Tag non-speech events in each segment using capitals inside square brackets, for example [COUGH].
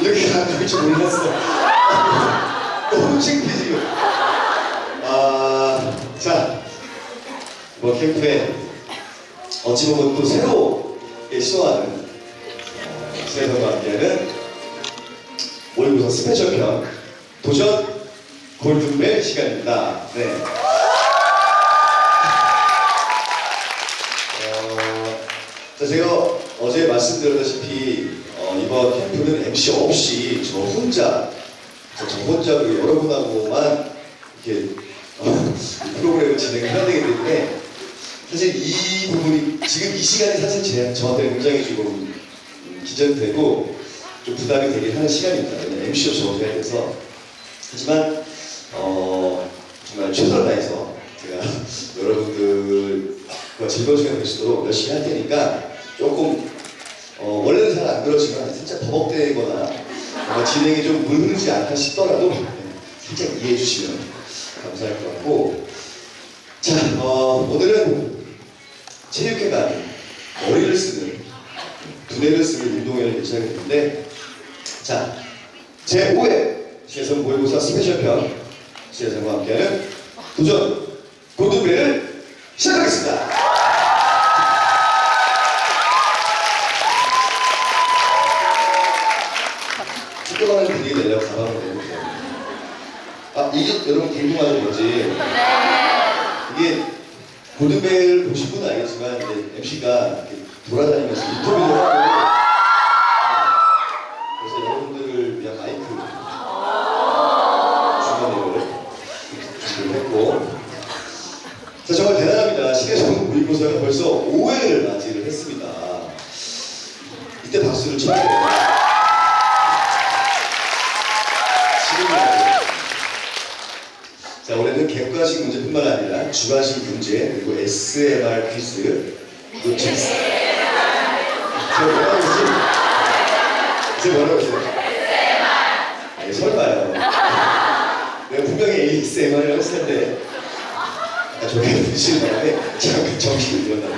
이렇게 나올 줄 몰랐어. 너무 창피해, 지금. 아, 자. 뭐 캠프에 어찌 보면 또 새로 시도하는 시대선과 함께하는 모의고사 스페셜 편 도전 골든벨 시간입니다. 네. 어, 자, 제가 어제 말씀드렸다시피 어, 이번 캠프는 MC 없이 저 혼자 저, 저 혼자 그 여러분하고만 이렇게 어, 이 프로그램을 진행을 해야 되기 때문에 사실 이 부분이 지금 이 시간이 사실 제, 저한테 굉장히 지금 음, 기전되고 좀 부담이 되게 하는 시간입니다. 왜냐면 MC도 저 해야 돼서 하지만 어, 정말 최선을 다해서 제가 [LAUGHS] 여러분들과 즐거운 시간 되시도록 열심히 할 테니까 조금 그러지만 살짝 버벅대거나 뭔가 진행이 좀 물흐르지 않다 싶더라도 네, 살짝 이해해 주시면 감사할 것 같고 자 어, 오늘은 체육회관 머리를 쓰는 두뇌를 쓰는 운동회를 개최하겠는데 자 제5회 시혜성 모의고사 스페셜 편 시혜성과 함께하는 도전 골든벨을 시작하겠습니다. 축구하는 분위기 내려고 가방을 내보세요. 아 이게 여러분 궁금하죠 거지? 이게 골든벨 보신 분은 알겠지만 이제 MC가 돌아다니면서 인터뷰를 하고 네. 그래서 여러분들을 위한 마이크 주머니를 준비를 했고 자 정말 대단합니다. 시계성 모의고사가 벌써 5회를 맞이를 했습니다. 이때 박수를 돼요. 지금이라도. 객관식 문제뿐만 아니라 주관식 문제 그리고 SMR 퀴즈 그리고 제 제가 뭐라고 했지? 제가 뭐라고 했어요? 아니 설마요 내가 분명히 ASMR이라고 했을 텐데 아, 저게 부시는 바람에 잠깐 정신이 들었나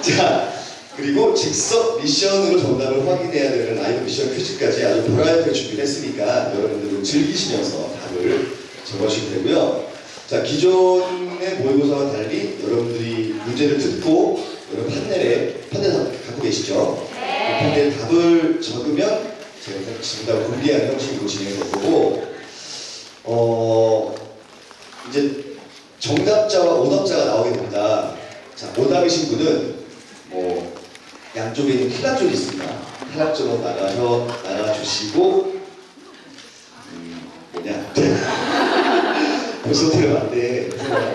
자 그리고 즉석 미션으로 정답을 확인해야 되는 라이브 미션 퀴즈까지 아주 보라하게 준비했으니까 여러분들은 즐기시면서 답을 적어주시면 되고요. 자 기존의 모의고사와 달리 여러분들이 문제를 듣고 여러분 판넬에 판넬 다 갖고 계시죠? 그 판넬 답을 적으면 제가 정답을 공개하는 형식으로 진행될 거고 어 이제 정답자와 오답자가 나오게 됩니다. 자 오답이신 분은 뭐 양쪽에 있는 탈락 쪽이 있습니다. 탈락 쪽으로 나가서 나가 주시고 음, 뭐냐 벌써 안 돼. 자,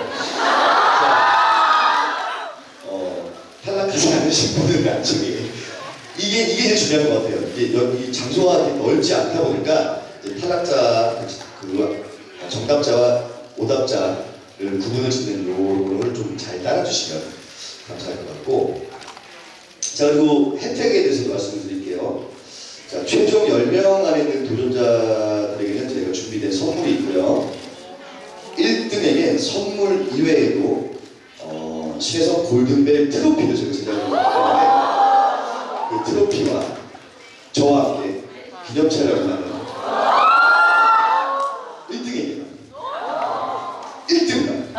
어, 탈락하지 않으신 분은 양쪽에 이게 이게 제일 중요한 것 같아요. 이게 여기 장소가 넓지 않다 보니까 탈락자 그 정답자와 오답자를 구분을 짓는 요를 좀 잘 따라주시면 감사할 것 같고 자 그리고 혜택에 대해서 말씀드릴게요. 자 최종 10명 안에 있는 도전자들에게는 저희가 준비된 선물이 있고요. 1등에게 선물 이외에도 어, 시에서 골든벨 트로피를 저희가 제작하기 때문에 그 트로피와 저와 함께 기념 촬영을 하는 1등입니다. 1등입니다.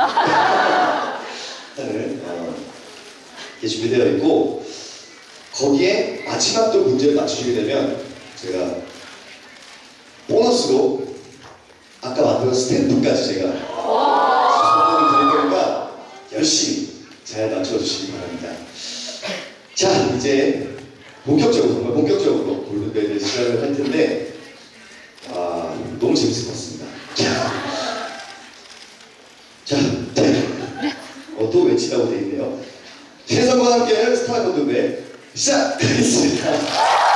하는 [LAUGHS] 어, 게 준비되어 있고 거기에 마지막 또 문제를 맞추시게 되면 제가 보너스로 아까 만든 스탬프까지 제가 열심히 잘 맞춰주시기 바랍니다. 자 이제 본격적으로 정말 본격적으로 골든벨을 시작을 할 텐데 아 너무 재밌을 것 같습니다. 자, 자 어, 또 외치라고 돼 있네요. 최선과 함께하는 스타 골든벨 시작하겠습니다.